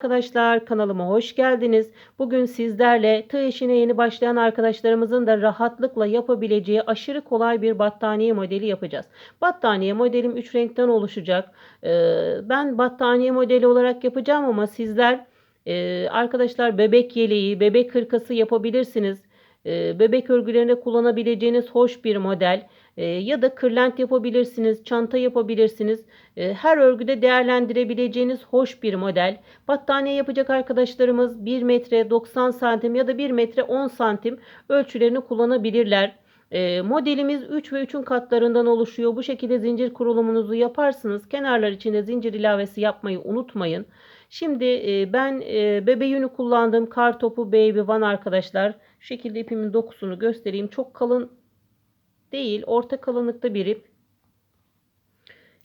Arkadaşlar kanalıma hoş geldiniz. Bugün sizlerle tığ işine yeni başlayan arkadaşlarımızın da rahatlıkla yapabileceği aşırı kolay bir battaniye modeli yapacağız. Battaniye modelim 3 renkten oluşacak. Ee, ben battaniye modeli olarak yapacağım ama sizler e, arkadaşlar bebek yeleği, bebek hırkası yapabilirsiniz. Ee, bebek örgülerinde kullanabileceğiniz hoş bir model. Ee, ya da kırlent yapabilirsiniz, çanta yapabilirsiniz. Ee, her örgüde değerlendirebileceğiniz hoş bir model. Battaniye yapacak arkadaşlarımız 1 metre 90 santim ya da 1 metre 10 santim ölçülerini kullanabilirler. E, modelimiz 3 ve 3'ün katlarından oluşuyor. Bu şekilde zincir kurulumunuzu yaparsınız. Kenarlar içinde zincir ilavesi yapmayı unutmayın. Şimdi e, ben e, bebe yünü kullandım. Kar topu baby one arkadaşlar. Şu şekilde ipimin dokusunu göstereyim. Çok kalın değil. Orta kalınlıkta bir ip.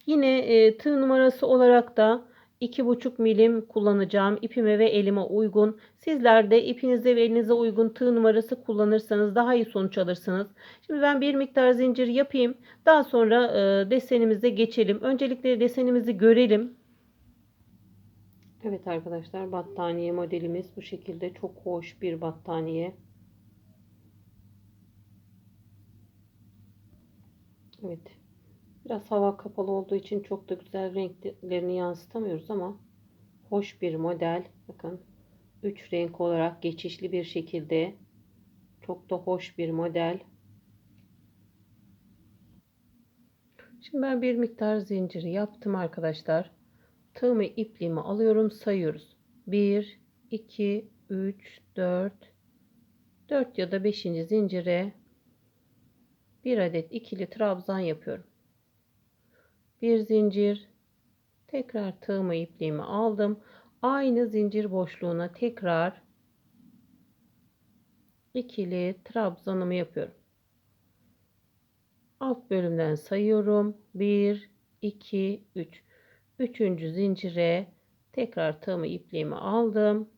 Yine e, tığ numarası olarak da 2,5 milim kullanacağım. İpime ve elime uygun. Sizler de ipinize ve elinize uygun tığ numarası kullanırsanız daha iyi sonuç alırsınız. Şimdi ben bir miktar zincir yapayım. Daha sonra e, desenimize geçelim. Öncelikle desenimizi görelim. Evet arkadaşlar battaniye modelimiz bu şekilde çok hoş bir battaniye. Evet. Biraz hava kapalı olduğu için çok da güzel renklerini yansıtamıyoruz ama hoş bir model. Bakın 3 renk olarak geçişli bir şekilde çok da hoş bir model. Şimdi ben bir miktar zinciri yaptım arkadaşlar. Tığımı ipliğimi alıyorum sayıyoruz. 1 2 3 4 4 ya da 5. zincire bir adet ikili trabzan yapıyorum. Bir zincir. Tekrar tığımı ipliğimi aldım. Aynı zincir boşluğuna tekrar ikili trabzanımı yapıyorum. Alt bölümden sayıyorum. 1 2 3 üçüncü zincire tekrar tığımı ipliğimi aldım.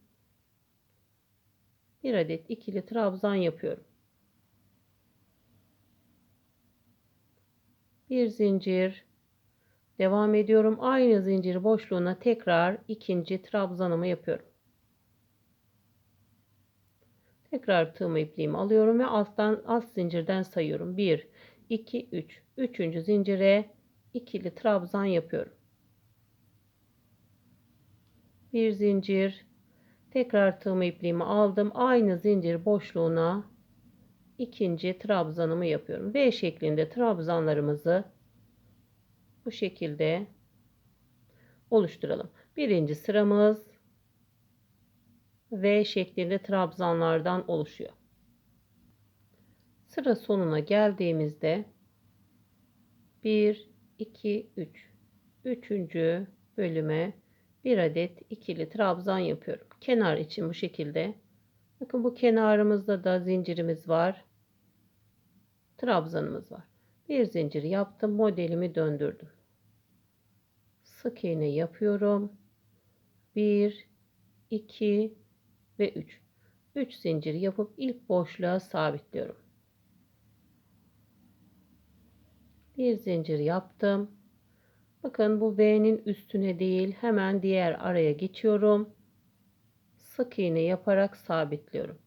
Bir adet ikili trabzan yapıyorum bir zincir Devam ediyorum. Aynı zincir boşluğuna tekrar ikinci trabzanımı yapıyorum. Tekrar tığımı ipliğimi alıyorum ve alttan alt zincirden sayıyorum. 1 2 3. Üçüncü zincire ikili trabzan yapıyorum. Bir zincir tekrar tığımı ipliğimi aldım. Aynı zincir boşluğuna ikinci trabzanımı yapıyorum. B şeklinde trabzanlarımızı bu şekilde oluşturalım. Birinci sıramız V şeklinde trabzanlardan oluşuyor. Sıra sonuna geldiğimizde 1 2 3 üçüncü bölüme bir adet ikili trabzan yapıyorum. Kenar için bu şekilde. Bakın bu kenarımızda da zincirimiz var. Trabzanımız var. Bir zincir yaptım. Modelimi döndürdüm sık iğne yapıyorum. 1 2 ve 3. 3 zincir yapıp ilk boşluğa sabitliyorum. Bir zincir yaptım. Bakın bu V'nin üstüne değil hemen diğer araya geçiyorum. Sık iğne yaparak sabitliyorum.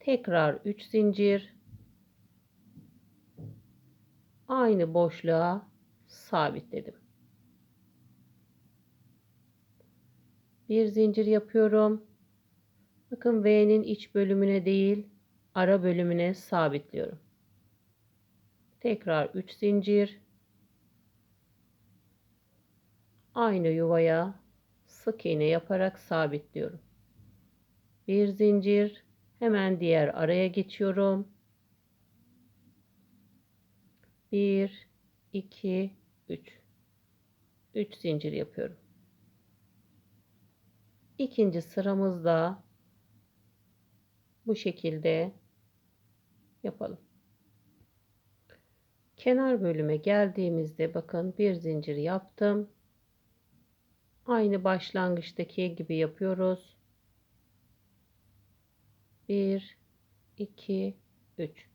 Tekrar 3 zincir. Aynı boşluğa sabitledim. bir zincir yapıyorum. Bakın V'nin iç bölümüne değil ara bölümüne sabitliyorum. Tekrar 3 zincir. Aynı yuvaya sık iğne yaparak sabitliyorum. Bir zincir hemen diğer araya geçiyorum. 1 2 3 3 zincir yapıyorum. İkinci sıramızda bu şekilde yapalım. Kenar bölüme geldiğimizde bakın bir zincir yaptım. Aynı başlangıçtaki gibi yapıyoruz. 1 2 3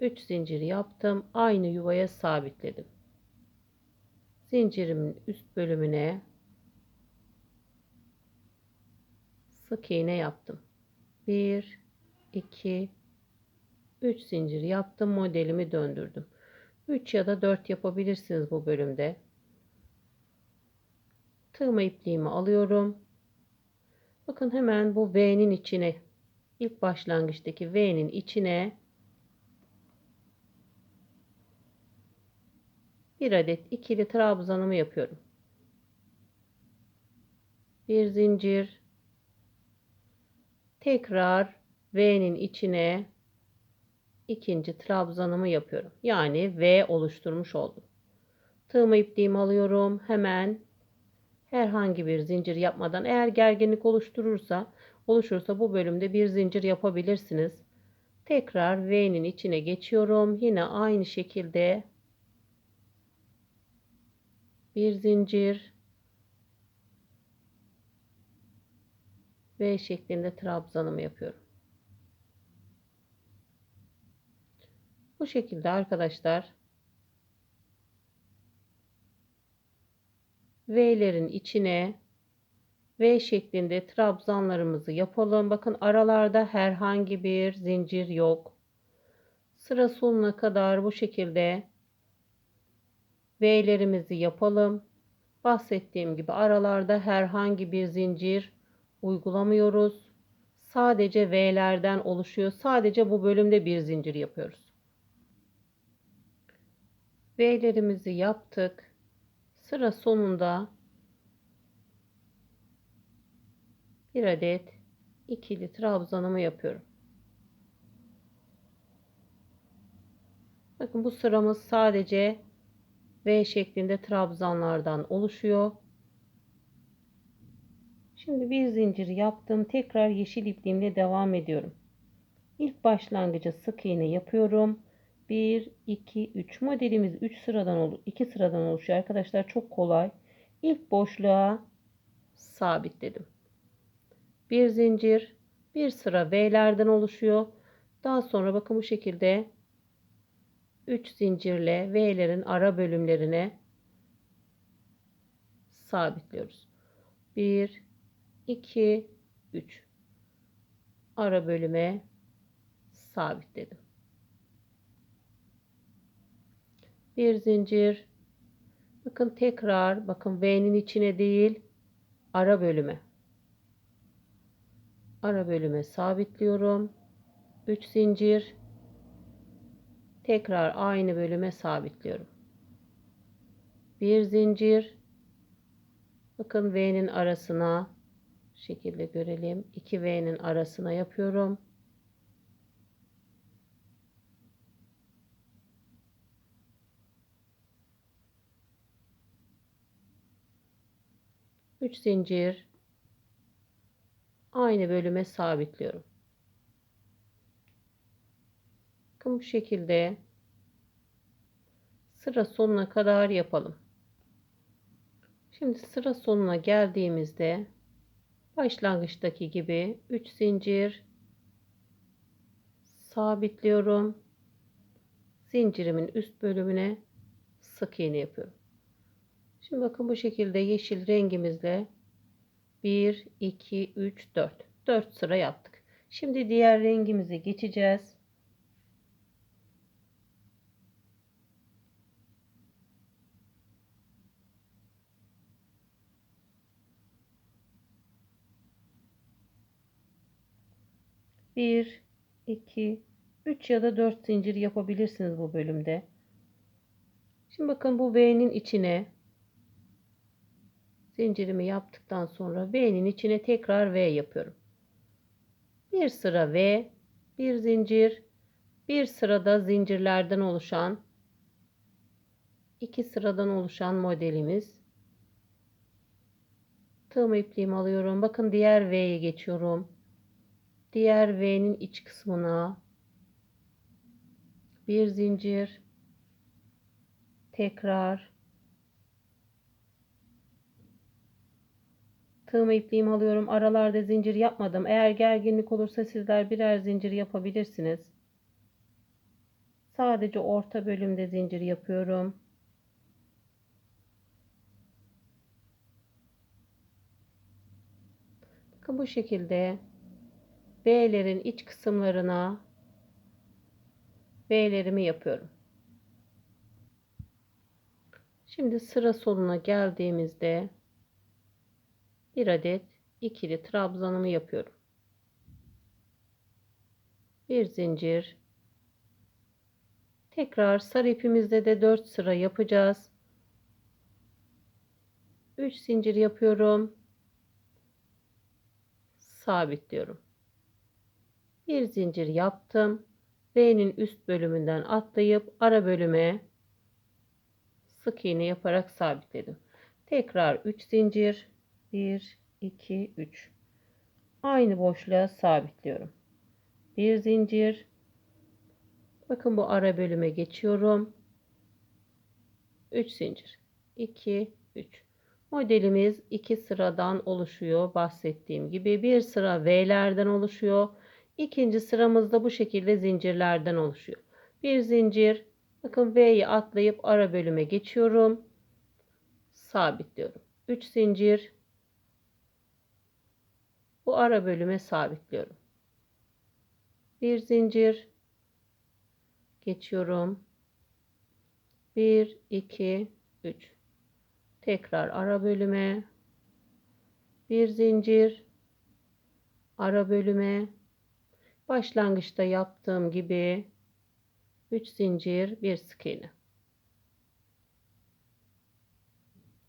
3 zincir yaptım. Aynı yuvaya sabitledim. Zincirimin üst bölümüne sık iğne yaptım. 1 2 3 zincir yaptım. Modelimi döndürdüm. 3 ya da 4 yapabilirsiniz bu bölümde. Tığma ipliğimi alıyorum. Bakın hemen bu V'nin içine ilk başlangıçtaki V'nin içine bir adet ikili trabzanımı yapıyorum. Bir zincir tekrar V'nin içine ikinci trabzanımı yapıyorum. Yani V oluşturmuş oldum. Tığımı ipliğimi alıyorum. Hemen herhangi bir zincir yapmadan eğer gerginlik oluşturursa oluşursa bu bölümde bir zincir yapabilirsiniz. Tekrar V'nin içine geçiyorum. Yine aynı şekilde bir zincir V şeklinde trabzanımı yapıyorum. Bu şekilde arkadaşlar V'lerin içine V şeklinde trabzanlarımızı yapalım. Bakın aralarda herhangi bir zincir yok. Sıra sonuna kadar bu şekilde V'lerimizi yapalım. Bahsettiğim gibi aralarda herhangi bir zincir uygulamıyoruz. Sadece V'lerden oluşuyor. Sadece bu bölümde bir zincir yapıyoruz. V'lerimizi yaptık. Sıra sonunda bir adet ikili trabzanımı yapıyorum. Bakın bu sıramız sadece V şeklinde trabzanlardan oluşuyor. Şimdi bir zincir yaptım. Tekrar yeşil ipliğimle devam ediyorum. İlk başlangıcı sık iğne yapıyorum. 1 2 3 modelimiz 3 sıradan 2 sıradan oluşuyor arkadaşlar. Çok kolay. İlk boşluğa sabitledim. Bir zincir, bir sıra V'lerden oluşuyor. Daha sonra bakın bu şekilde 3 zincirle V'lerin ara bölümlerine sabitliyoruz. 1 2 3 ara bölüme sabitledim. Bir zincir. Bakın tekrar bakın V'nin içine değil ara bölüme. Ara bölüme sabitliyorum. 3 zincir Tekrar aynı bölüme sabitliyorum. Bir zincir. Bakın V'nin arasına şekilde görelim. 2 V'nin arasına yapıyorum. Üç zincir aynı bölüme sabitliyorum. Bakın bu şekilde sıra sonuna kadar yapalım. Şimdi sıra sonuna geldiğimizde başlangıçtaki gibi 3 zincir sabitliyorum. Zincirimin üst bölümüne sık iğne yapıyorum. Şimdi bakın bu şekilde yeşil rengimizle 1 2 3 4 4 sıra yaptık. Şimdi diğer rengimize geçeceğiz. Bir, iki, üç ya da dört zincir yapabilirsiniz bu bölümde. Şimdi bakın bu V'nin içine zincirimi yaptıktan sonra V'nin içine tekrar V yapıyorum. Bir sıra V, bir zincir, bir sırada zincirlerden oluşan iki sıradan oluşan modelimiz. Tığım ipliğimi alıyorum. Bakın diğer V'ye geçiyorum diğer V'nin iç kısmına bir zincir tekrar tığımı ipliğimi alıyorum. Aralarda zincir yapmadım. Eğer gerginlik olursa sizler birer zincir yapabilirsiniz. Sadece orta bölümde zincir yapıyorum. Bakın bu şekilde V'lerin iç kısımlarına V'lerimi yapıyorum. Şimdi sıra sonuna geldiğimizde bir adet ikili trabzanımı yapıyorum. Bir zincir. Tekrar sarı ipimizde de 4 sıra yapacağız. 3 zincir yapıyorum. Sabitliyorum. Bir zincir yaptım. V'nin üst bölümünden atlayıp ara bölüme sık iğne yaparak sabitledim. Tekrar 3 zincir 1 2 3 aynı boşluğa sabitliyorum. Bir zincir bakın bu ara bölüme geçiyorum. 3 zincir 2 3 modelimiz iki sıradan oluşuyor bahsettiğim gibi bir sıra V'lerden oluşuyor İkinci sıramızda bu şekilde zincirlerden oluşuyor. Bir zincir bakın V'yi atlayıp ara bölüme geçiyorum. Sabitliyorum. 3 zincir bu ara bölüme sabitliyorum. Bir zincir. Geçiyorum. 1 2 3 tekrar ara bölüme. Bir zincir. Ara bölüme. Başlangıçta yaptığım gibi 3 zincir bir sık iğne.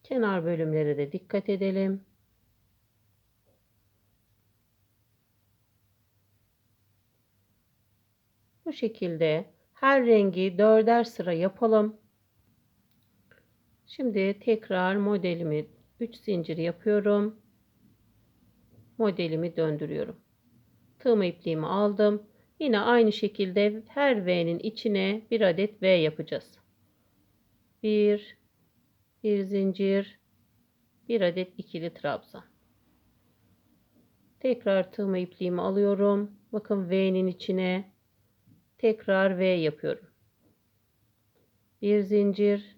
Kenar bölümlere de dikkat edelim bu şekilde her rengi dörder sıra yapalım şimdi tekrar modelimi 3 zincir yapıyorum modelimi döndürüyorum tığım ipliğimi aldım. Yine aynı şekilde her V'nin içine bir adet V yapacağız. Bir, bir zincir, bir adet ikili trabzan. Tekrar tığımı ipliğimi alıyorum. Bakın V'nin içine tekrar V yapıyorum. Bir zincir,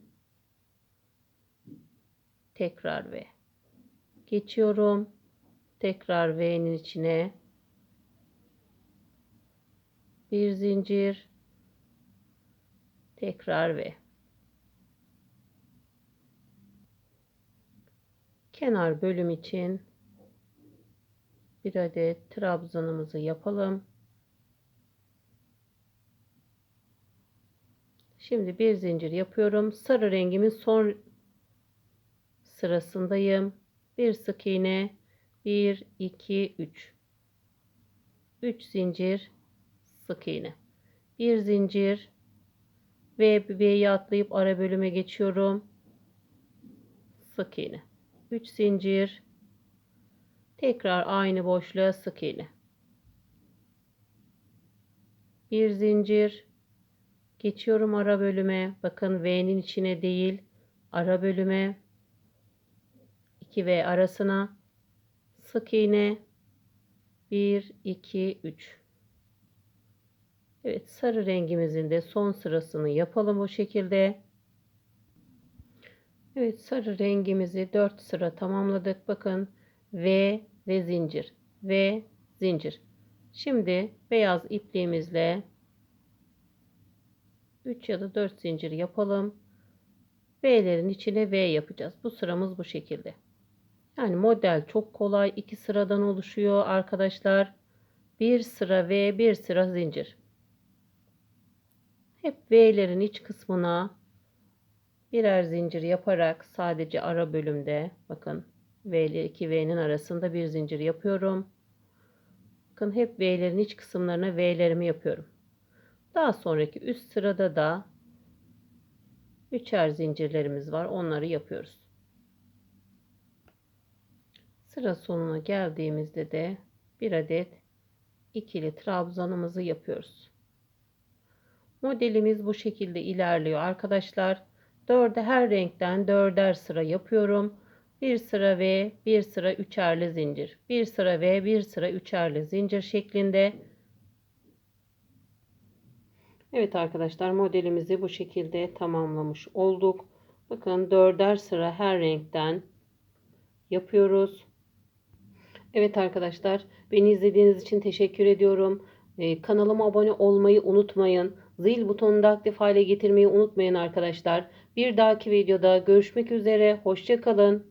tekrar V. Geçiyorum. Tekrar V'nin içine bir zincir tekrar ve kenar bölüm için bir adet trabzanımızı yapalım. Şimdi bir zincir yapıyorum. Sarı rengimin son sırasındayım. Bir sık iğne 1 2 3 3 zincir sık iğne. Bir zincir ve V'yi atlayıp ara bölüme geçiyorum. Sık iğne. 3 zincir. Tekrar aynı boşluğa sık iğne. Bir zincir. Geçiyorum ara bölüme. Bakın V'nin içine değil, ara bölüme. 2 V arasına sık iğne. 1 2 3 Evet sarı rengimizin de son sırasını yapalım o şekilde. Evet sarı rengimizi 4 sıra tamamladık. Bakın V ve zincir. V zincir. Şimdi beyaz ipliğimizle 3 ya da 4 zincir yapalım. V'lerin içine V yapacağız. Bu sıramız bu şekilde. Yani model çok kolay. iki sıradan oluşuyor arkadaşlar. Bir sıra V, bir sıra zincir. Hep V'lerin iç kısmına birer zincir yaparak sadece ara bölümde bakın V ile 2V'nin arasında bir zincir yapıyorum. Bakın hep V'lerin iç kısımlarına V'lerimi yapıyorum. Daha sonraki üst sırada da üçer zincirlerimiz var. Onları yapıyoruz. Sıra sonuna geldiğimizde de bir adet ikili trabzanımızı yapıyoruz. Modelimiz bu şekilde ilerliyor arkadaşlar. Dörde her renkten dörder sıra yapıyorum. Bir sıra ve bir sıra üçerli zincir. Bir sıra ve bir sıra üçerli zincir şeklinde. Evet arkadaşlar modelimizi bu şekilde tamamlamış olduk. Bakın dörder sıra her renkten yapıyoruz. Evet arkadaşlar, beni izlediğiniz için teşekkür ediyorum. Ee, kanalıma abone olmayı unutmayın. Zil butonunu da aktif hale getirmeyi unutmayın arkadaşlar. Bir dahaki videoda görüşmek üzere. Hoşça kalın.